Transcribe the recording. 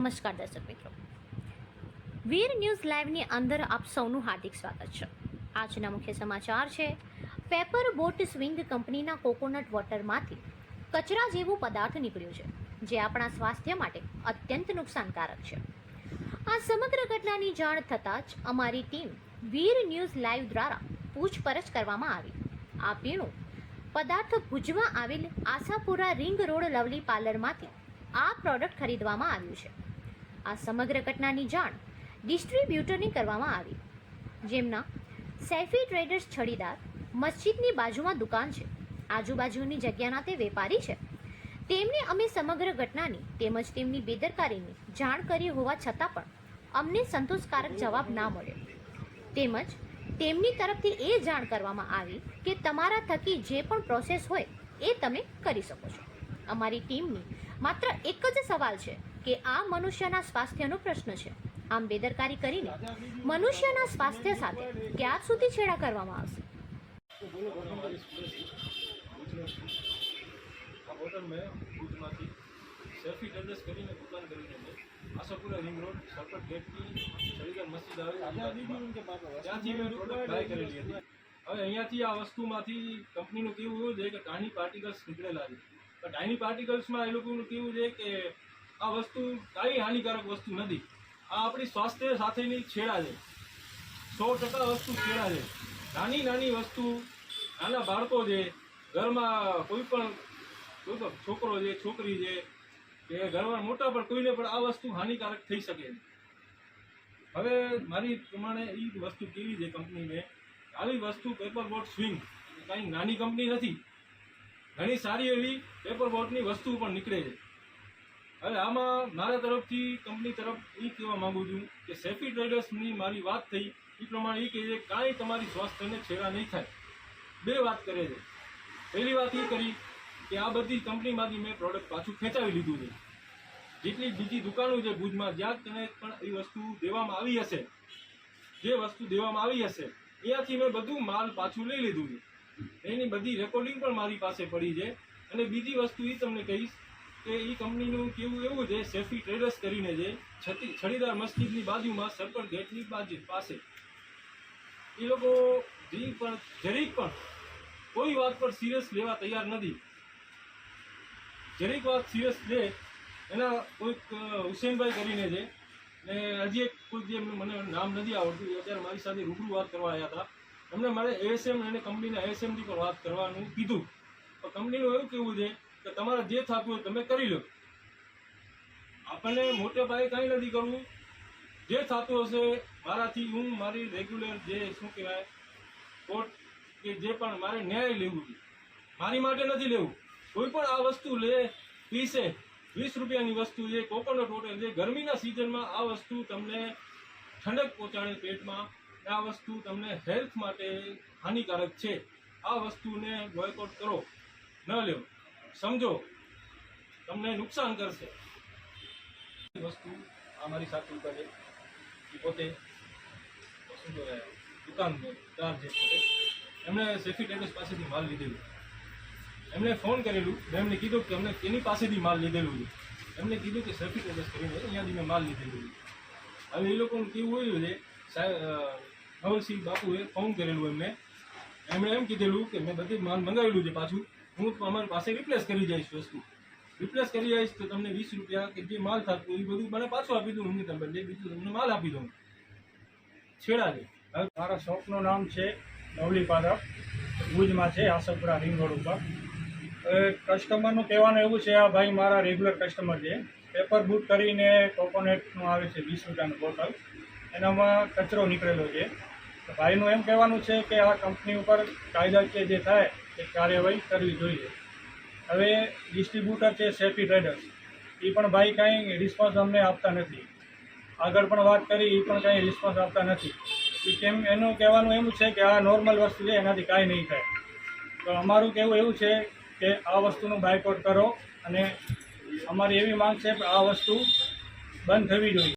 નમસ્કાર દર્શક મિત્રો. વીર ન્યૂઝ લાઈવની અંદર આપ સૌનું હાર્દિક સ્વાગત છે. આજના મુખ્ય સમાચાર છે, પેપર બોટ સ્વિંગ કંપનીના કોકોનટ વોટરમાંથી કચરા જેવું પદાર્થ નીકળ્યું છે, જે આપણા સ્વાસ્થ્ય માટે અત્યંત નુકસાનકારક છે. આ સમગ્ર ઘટનાની જાણ થતાં જ અમારી ટીમ વીર ન્યૂઝ લાઈવ દ્વારા પૂછપરછ કરવામાં આવી. આ પીણું પદાર્થ ભુજમાં આવેલ આશાપુરા રિંગ રોડ લવલી પાર્લરમાંથી આ પ્રોડક્ટ ખરીદવામાં આવ્યું છે. આ સમગ્ર ઘટનાની જાણ ડિસ્ટ્રીબ્યુટરને કરવામાં આવી. જેમના સેફી ટ્રેડર્સ છડીદાર મસ્જિદની બાજુમાં દુકાન છે. આજુબાજુની જગ્યાના તે વેપારી છે. તેમને અમે સમગ્ર ઘટનાની તેમજ તેમની બેદરકારીની જાણ કરી હોવા છતાં પણ અમને સંતોષકારક જવાબ ના મળ્યો. તેમજ તેમની તરફથી એ જાણ કરવામાં આવી કે તમારા થકી જે પણ પ્રોસેસ હોય એ તમે કરી શકો છો. અમારી ટીમની માત્ર એક જ સવાલ છે કે આ મનુષ્યના સ્વાસ્થ્યનો પ્રશ્ન છે. આમ બેદરકારી કરીને મનુષ્યના સ્વાસ્થ્ય સાથે ક્યાં સુધી છેડા કરવામાં આવશે? હવે અહીંયાથી આ વસ્તુમાંથી કંપનીનું કેવું એવું છે કે ટાઇની પાર્ટિકલ્સ નીકળેલા છે. ટાઈની પાર્ટિકલ્સમાં એ લોકોનું કેવું છે કે આ વસ્તુ કાંઈ હાનિકારક વસ્તુ નથી. આ આપણી સ્વાસ્થ્ય સાથેની છેડા છે. સો ટકા વસ્તુ છેડા છે. નાની નાની વસ્તુ, નાના બાળકો છે, ઘરમાં કોઈ પણ છોકરો છે, છોકરી છે, કે ઘરમાં મોટા પણ કોઈને પણ આ વસ્તુ હાનિકારક થઈ શકે છે. હવે મારી પ્રમાણે એ વસ્તુ કેવી છે કંપનીને? આવી વસ્તુ પેપર બોટ સ્વિંગ કાંઈ નાની કંપની નથી. ઘણી સારી એવી પેપર બોટની વસ્તુ પણ નીકળે છે. હવે આમાં મારા તરફથી કંપની તરફ એ કહેવા માંગુ છું કે સેફી ટ્રેડર્સની મારી વાત થઈ એ પ્રમાણે એ કહે છે, કાંઈ તમારી સ્વાસ્થ્યને છેડા નહીં થાય. બે વાત કરે છે. પહેલી વાત એ કરી કે આ બધી કંપનીમાંથી મેં પ્રોડક્ટ પાછું ખેંચાવી લીધું છે. જેટલી બીજી દુકાનો છે ભુજમાં, જ્યાં તને પણ એ વસ્તુ દેવામાં આવી હશે, જે વસ્તુ દેવામાં આવી હશે, ત્યાંથી મેં બધું માલ પાછું લઈ લીધું છે. એની બધી રેકોર્ડિંગ પણ મારી પાસે પડી છે. અને બીજી વસ્તુ એ તમને કહીશ કે એ કંપનીનું કેવું એવું છે સેફી ટ્રેડર્સ કરીને છે, છતી, છડીદાર મસ્જિદની બાજુમાં સર્પર ગેટની બાજુ, પાસે. એ લોકો જે પણ, જરીક પણ કોઈ વાત પર સિરિયસ લેવા તૈયાર નથી. જરીક વાત સિરિયસ લે એના કોઈક હુસેનભાઈ કરીને છે, ને હજી એક કોઈ જે મને નામ નથી આવડતું અત્યારે મારી સાથે રૂબરૂ વાત કરવા આવ્યા હતા. એમને મારે એએસએમ અને કંપનીના એએસએમથી પણ વાત કરવાનું કીધું. પણ કંપનીનું એવું કેવું છે કે તમારે જે થતું હોય તમે કરી લો. આપણને મોટે ભાઈ કંઈ નથી કરવું. જે થતું હશે, મારાથી હું મારી રેગ્યુલર જે શું કહેવાય કોર્ટ કે જે પણ મારે ન્યાય લેવું છે, મારી માટે નથી લેવું. કોઈ પણ આ વસ્તુ લે, પીસે, વીસ રૂપિયાની વસ્તુ છે કોકોનટ વોટર છે ગરમીના સિઝનમાં આ વસ્તુ તમને ઠંડક પહોંચાડે પેટમાં, આ વસ્તુ તમને હેલ્થ માટે હાનિકારક છે. આ વસ્તુને બોયકોટ કરો. ન લ્યો. સમજો, તમને નુકસાન કરશે. વસ્તુ આ મારી સાથે કરે પોતે શું કહેવાય દુકાનદાર પોતે એમણે સેફી ટેડર્સ પાસેથી માલ લીધેલું. એમણે ફોન કરેલું એમને કીધું કે અમને તેની પાસેથી માલ લીધેલું છે. એમને કીધું કે સેફી ટેડર્સ કરીને અહીંયાથી મેં માલ લીધેલું હવે એ લોકોનું કેવું હોય છે, સાહેબ હવલસિંહ બાપુએ ફોન કરેલું એમને. એમણે એમ કીધેલું કે મેં બધી માલ મંગાવેલું છે પાછું. હું અમારી પાસે રિપ્લેસ કરી જઈશ વસ્તુ. રિપ્લેસ કરી જઈશ તો તમને વીસ રૂપિયા કે જે માલ થતું એ બધું મને પાછું આપી દઉં હું તમને બીજું તમને માલ આપી દઉં. છેડા દે. હવે મારા શોપનું નામ છે નવલી પાદપ ભુજમાં છે, આસપુરા રિંગ રોડ ઉપર. કસ્ટમરનું કહેવાનું એવું છે, આ ભાઈ મારા રેગ્યુલર કસ્ટમર છે. પેપર બૂટ કરીને કોકોનટનું આવે છે વીસ રૂપિયાનું બોટલ એનામાં કચરો નીકળેલો છે. ભાઈનું એમ કહેવાનું છે કે આ કંપની ઉપર કાયદાકીય જે થાય એ કાર્યવાહી કરવી જોઈએ. હવે ડિસ્ટ્રીબ્યુટર છે સેફી ટ્રેડર્સ એ પણ ભાઈ કાંઈ રિસ્પોન્સ અમને આપતા નથી. આગળ પણ વાત કરી એ પણ કાંઈ રિસ્પોન્સ આપતા નથી. એ કેમ, એનું કહેવાનું એમ છે કે આ નોર્મલ વસ્તુ છે, એનાથી કાંઈ નહીં થાય. તો અમારું કહેવું એવું છે કે આ વસ્તુનું બાયકોટ કરો અને અમારી એવી માંગ છે કે આ વસ્તુ બંધ થવી જોઈએ.